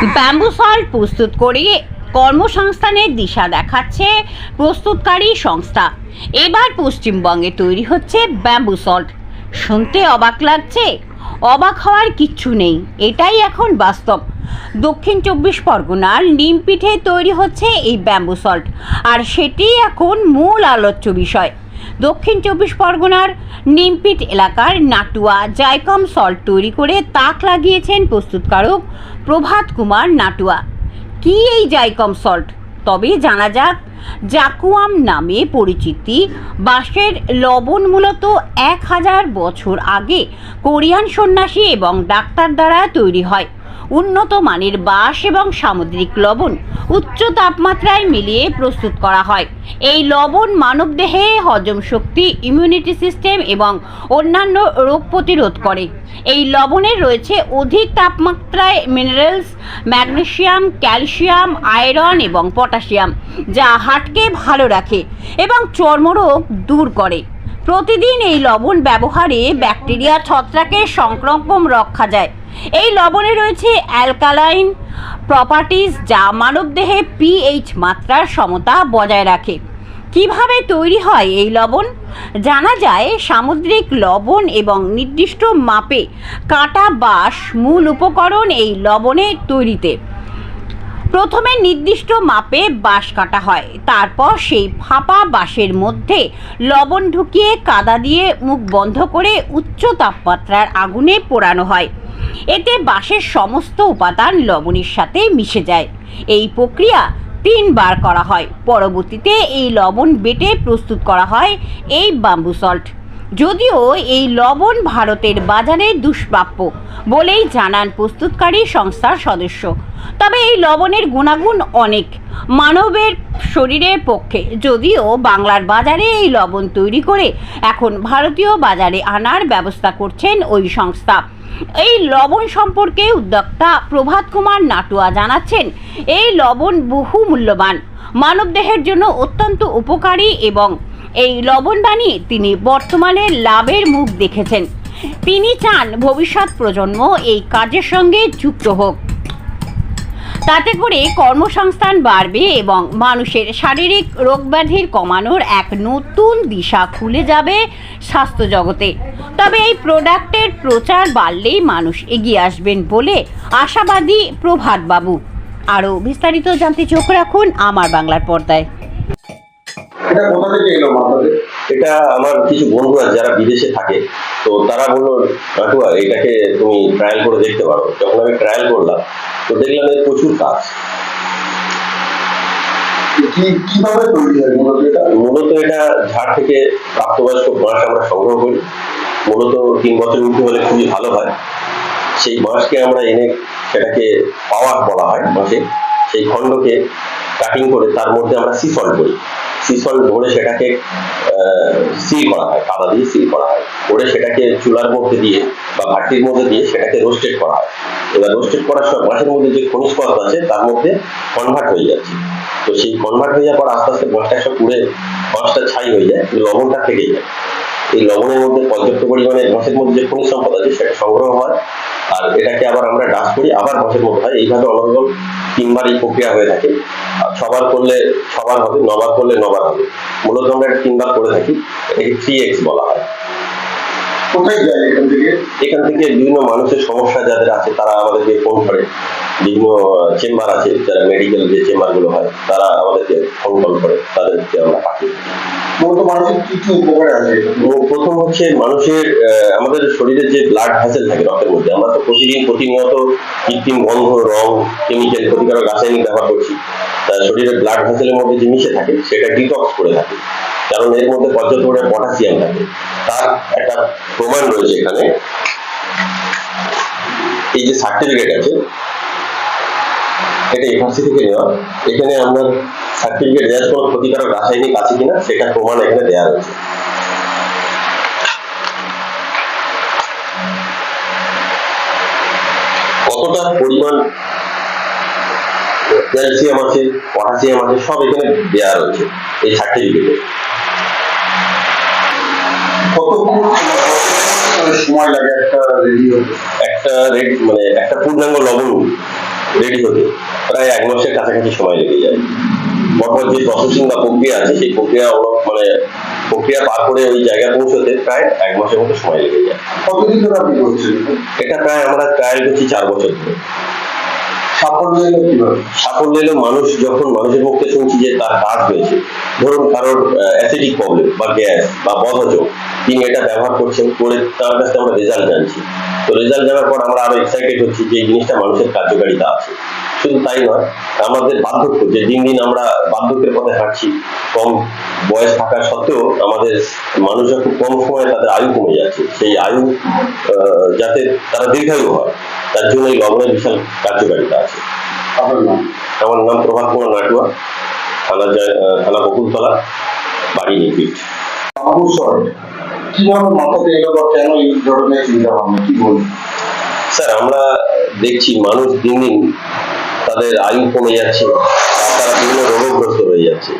Bamboo salt প্রস্তুত করে কর্মসংস্থানের দিশা দেখাচ্ছে প্রস্তুতকারী সংস্থা। এবার পশ্চিমবঙ্গে তৈরি হচ্ছে ব্যাম্বু সল্ট শুনতে অবাক লাগছে? অবাক হওয়ার কিচ্ছু নেই, এটাই এখন বাস্তব। দক্ষিণ চব্বিশ পরগনার নিমপিঠে তৈরি হচ্ছে এই ব্যাম্বু সল্ট আর সেটি এখন মূল আলোচ্য বিষয়। দক্ষিণ চব্বিশ পরগনার নিমপিট এলাকার নাটুয়া জাইকম সল্ট তৈরি করে তাক লাগিয়েছেন প্রস্তুতকারক প্রভাত কুমার নাটুয়া। কি এই জাইকম সল্ট? তবে জানা যাক, জাকুয়াম নামে পরিচিতি। বাঁশের লবণ মূলত এক হাজার বছর আগে কোরিয়ান সন্ন্যাসী এবং ডাক্তার দ্বারা তৈরি হয়। উন্নত মানের বাঁশ এবং সামুদ্রিক লবণ উচ্চ তাপমাত্রায় মিলিয়ে প্রস্তুত করা হয়। এই লবণ মানবদেহে হজম শক্তি ইমিউনিটি সিস্টেম এবং অন্যান্য রোগ প্রতিরোধ করে। এই লবণের রয়েছে অধিক তাপমাত্রায় মিনারেলস ম্যাগনেশিয়াম ক্যালসিয়াম আয়রন এবং পটাশিয়াম যা হার্টকে ভালো রাখে এবং চর্মরোগ দূর করে। প্রতিদিন এই লবণ ব্যবহারে ব্যাকটেরিয়া ছত্রাকের সংক্রমণ রক্ষা যায়। এই লবণে রয়েছে অ্যালকালাইন প্রপার্টিজ যা মানবদেহে পিএইচ মাত্রার সমতা বজায় রাখে। কীভাবে তৈরি হয় এই লবণ? জানা যায় সামুদ্রিক লবণ এবং নির্দিষ্ট মাপে কাটা বাঁশ মূল উপকরণ এই লবণে তৈরিতে। প্রথমে নির্দিষ্ট মাপে বাঁশ কাটা হয়, তারপর সেই ফাঁপা বাঁশের মধ্যে লবণ ঢুকিয়ে কাদা দিয়ে মুখ বন্ধ করে উচ্চ তাপমাত্রার আগুনে পোড়ানো হয়। এতে বাঁশের সমস্ত উপাদান লবণের সাথে মিশে যায়। এই প্রক্রিয়া তিনবার করা হয়। পরবর্তীতে এই লবণ বেটে প্রস্তুত করা হয় এই বাম্বু সল্ট। যদিও এই লবণ ভারতের বাজারে দুষ্প্রাপ্য বলেই জানান প্রস্তুতকারী সংস্থার সদস্য। তবে এই লবণের গুণাগুণ অনেক। মানবের শরীরের পক্ষে যদিও বাংলার বাজারে এই লবণ তৈরি করে এখন ভারতীয় বাজারে আনার ব্যবস্থা করছেন ওই সংস্থা। এই লবণ সম্পর্কে উদ্যোক্তা প্রভাত কুমার নাটুয়া জানাচ্ছেন, এই লবণ বহু মূল্যবান, মানবদেহের জন্য অত্যন্ত উপকারী এবং এই লবণ বানিয়ে তিনি বর্তমানে লাভের মুখ দেখেছেন। তিনি চান ভবিষ্যৎ প্রজন্ম এই কাজের সঙ্গে যুক্ত হোক। তাতে করে কর্মসংস্থান বাড়বে এবং মানুষের শারীরিক রোগব্যাধির কমানোর এক নতুন দিশা খুলে যাবে স্বাস্থ্য জগতে। তবে এই প্রোডাক্টের প্রচার বাড়লেই মানুষ এগিয়ে আসবেন বলে আশাবাদী প্রভাত বাবু। আরও বিস্তারিত জানতে চোখ রাখুন আমার বাংলার পর্দায়। এটা কোথা থেকে এলো মাথাতে এটা আমার কিছু বন্ধু আছে যারা বিদেশে থাকে তো তারা বলল কাকুয়া এটাকে তুমি ট্রায়াল করে দেখতে পারো। যখন আমি ট্রায়াল করলাম তো দেখলাম এর প্রচুর কাজ। কীভাবে তৈরি হয় মূলত এটা? মূলত এটা ঝাড় থেকে প্রাপ্তবয়স্ক বাঁশ আমরা সংগ্রহ করি। মূলত তিন বছর উঠে হলে খুবই ভালো হয়। সেই বাঁশকে আমরা এনে সেটাকে পাওয়ার বলা হয় বাঁশে। সেই খণ্ডকে কাটিং করে তার মধ্যে আমরা সিসল করি। সিসল ভরে সেটাকে সিল করা হয়, কাদা দিয়ে সিল করা হয়। করে সেটাকে চুলার মধ্যে দিয়ে বা ভাটির মধ্যে দিয়ে সেটাকে রোস্টেড করা হয়। এবার রোস্টেড করার সময় বাঁশের মধ্যে যে খনিজ পদার্থ আছে, তার মধ্যে কনভার্ট হয়ে যাচ্ছে। তো সেই কনভার্ট হয়ে যাওয়ার পর আস্তে আস্তে বাঁশটা সব পুড়ে, বাঁশটা ছাই হয়ে যায় লবণটা থেকে যায়। এই লবণের মধ্যে পর্যাপ্ত পরিমাণে বাঁশের মধ্যে যে খনিজ সম্পদ আছে সেটা সংগ্রহ হয় আর এটাকে আবার আমরা ডাস্ট করি আবার বাঁশের মধ্যে হয়। এইভাবে অনর্গল তিনবার এই প্রক্রিয়া হয়ে থাকে। আর ছবার করলে ছবার হবে নবার করলে নবার হবে। মূলত আমরা এটা তিনবার করে থাকি। এটাকে থ্রি এক্স বলা হয়। কোথায় যায় এখান থেকে? এখান থেকে বিভিন্ন মানুষের সমস্যা যাদের আছে তারা আমাদেরকে ফোন করে। বিভিন্ন চেম্বার আছে যারা মেডিকেল যে চেম্বারগুলো হয় তারা আমাদেরকে ফোন কল করে তাদেরকে আমরা পাঠিয়ে প্রথম হচ্ছে মানুষের আমাদের শরীরের যে ব্লাড ভ্যাসেল থাকে রক্তের মধ্যে আমরা তো প্রতিদিন প্রতিনিয়ত কৃত্রিম গন্ধ রং কেমিক্যাল ক্ষতিকারক রাসায়নিক ব্যবহার করছি। তা শরীরের ব্লাড ভ্যাসেলের মধ্যে যে মিশে থাকে সেটা ডিটক্স করে থাকে। কারণ এর মধ্যে পর্যাপ্ত পরিমাণে পটাশিয়াম থাকে। তার একটা প্রমাণ রয়েছে এখানে। এই যে সার্টিফিকেট আছে এটা এফআরসি থেকে নেওয়া এখানে আমরা সার্টিফিকেট দেওয়ার কোনো ক্ষতিকারক রাসায়নিক আছে কিনা সেটা প্রমাণ এখানে দেওয়া রয়েছে। কতটা পরিমাণ ক্যালসিয়াম আছে পটাশিয়াম আছে সব এখানে দেওয়া রয়েছে এই সার্টিফিকেটে সময় লাগে একটা রেডি হতে একটা রেড মানে একটা পূর্ণাঙ্গ লবণ রেডি হতে প্রায় এক মাসের কাছাকাছি সময় লেগে যায়। পরপর যে প্রসেসিং বা প্রক্রিয়া আছে সেই প্রক্রিয়া মানে প্রক্রিয়া পার করে ওই জায়গায় পৌঁছতে প্রায় এক মাসের মতো সময় লেগে যায়। কতদিন ধরে আপনি করছেন? এটা প্রায় আমরা ট্রায়াল করছি চার বছর ধরে। সাফল্য এলো কীভাবে? সাফল্য এলো মানুষ যখন মানুষের মুখে শুনছি যে তার কাজ হয়েছে ধরুন কারোর অ্যাসিডিক প্রবলেম বা গ্যাস বা বদহজম তিনি এটা ব্যবহার করছেন করে তার কাছ থেকে আমরা রেজাল্ট জানছি। তো রেজাল্ট জানার পর আমরা আরও এক্সাইটেড হচ্ছি যে এই জিনিসটা মানুষের কার্যকারিতা আছে। শুধু তাই নয় আমাদের বার্ধক্য যে দিন দিন আমরা বার্ধক্যের পথে হাঁটছি কম বয়স থাকা সত্ত্বেও আমাদের মানুষরা খুব কম সময়ে তাদের আয়ু কমে যাচ্ছে। সেই আয়ু যাতে তারা দীর্ঘায়ু হয় তার জন্য এই লবণের বিশাল কার্যকারিতা আছে। আমার নাম প্রভাত কুমার নাটুয়া থানা থানা বকুলতলা বাড়ি নিপিট বাবু সর কীভাবে মাথাতে এলো কেন এই ধরনের চিন্তা ভাবনা? কি বলবেন স্যার, আমরা দেখছি মানুষ দিন দিন তাদের আয়ু কমে যাচ্ছে, তারা বিভিন্ন রোগগ্রস্ত হয়ে যাচ্ছে।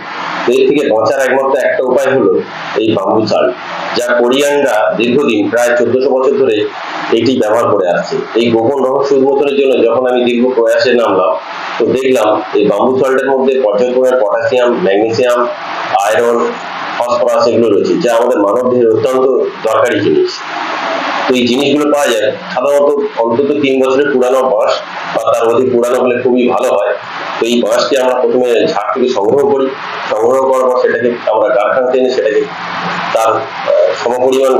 এর থেকে বাঁচার একমাত্র একটা উপায় হলো এই বাম্বু চাল, যা কোরিয়ানরা দীর্ঘদিন, প্রায় চোদ্দশো বছর ধরে এটি ব্যবহার করে আসছে। এই গোপন রহস্য উন্মোচনের জন্য যখন আমি দীর্ঘ প্রয়াসে নামলাম, তো দেখলাম এই বাম্বু চালটার মধ্যে পর্যাপ্ত পটাশিয়াম, ম্যাগনেসিয়াম, আয়রন ফসফরাস এগুলো রয়েছে, যা আমাদের মানব দেহের অত্যন্ত দরকারি জিনিস। তো এই জিনিসগুলো পাওয়া যায়, সাধারণত অন্তত তিন বছরের পুরানো বাঁশ, বা তার অধিক পুরানো হলে খুবই ভালো হয়। তো এই বাঁশকে আমরা প্রথমে ঝাড় থেকে সংগ্রহ করি, সংগ্রহ করার পর সেটাকে আমরা কারখানাতে এনে সেটাকে তার সমপরিমাণ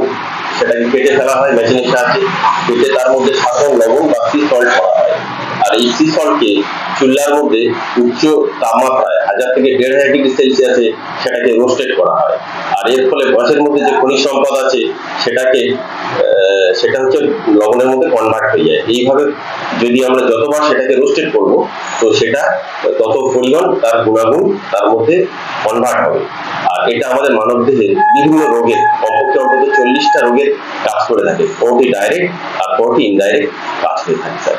সেটাকে কেটে ফেলা হয় মেশিনের সাহায্যে। কেটে তার মধ্যে সাধারণ লবণ বা সল্ট করা হয়। আর এই সল্টকে চুল্লার মধ্যে উচ্চ তাপমাত্রায় হাজার থেকে দেড় হাজার ডিগ্রি সেলসিয়াসে সেটাকে রোস্টেড করা হয়। আর এর ফলে বাঁশের মধ্যে যে খনিজ সম্পদ আছে, সেটাকে সেটা হচ্ছে লবণের মধ্যে কনভার্ট হয়ে যায়। এইভাবে যদি আমরা যতবার সেটাকে রোস্টেড করব, তো সেটা তত পরিমাণ তার গুণাগুণ তার মধ্যে কনভার্ট হবে। আর এটা আমাদের মানব দেহে বিভিন্ন রোগের, কমপক্ষে অন্তত চল্লিশটা রোগের কাজ করে থাকে। কোনটি ডাইরেক্ট আর কোনটি ইনডাইরেক্ট কাজ করে থাকে স্যার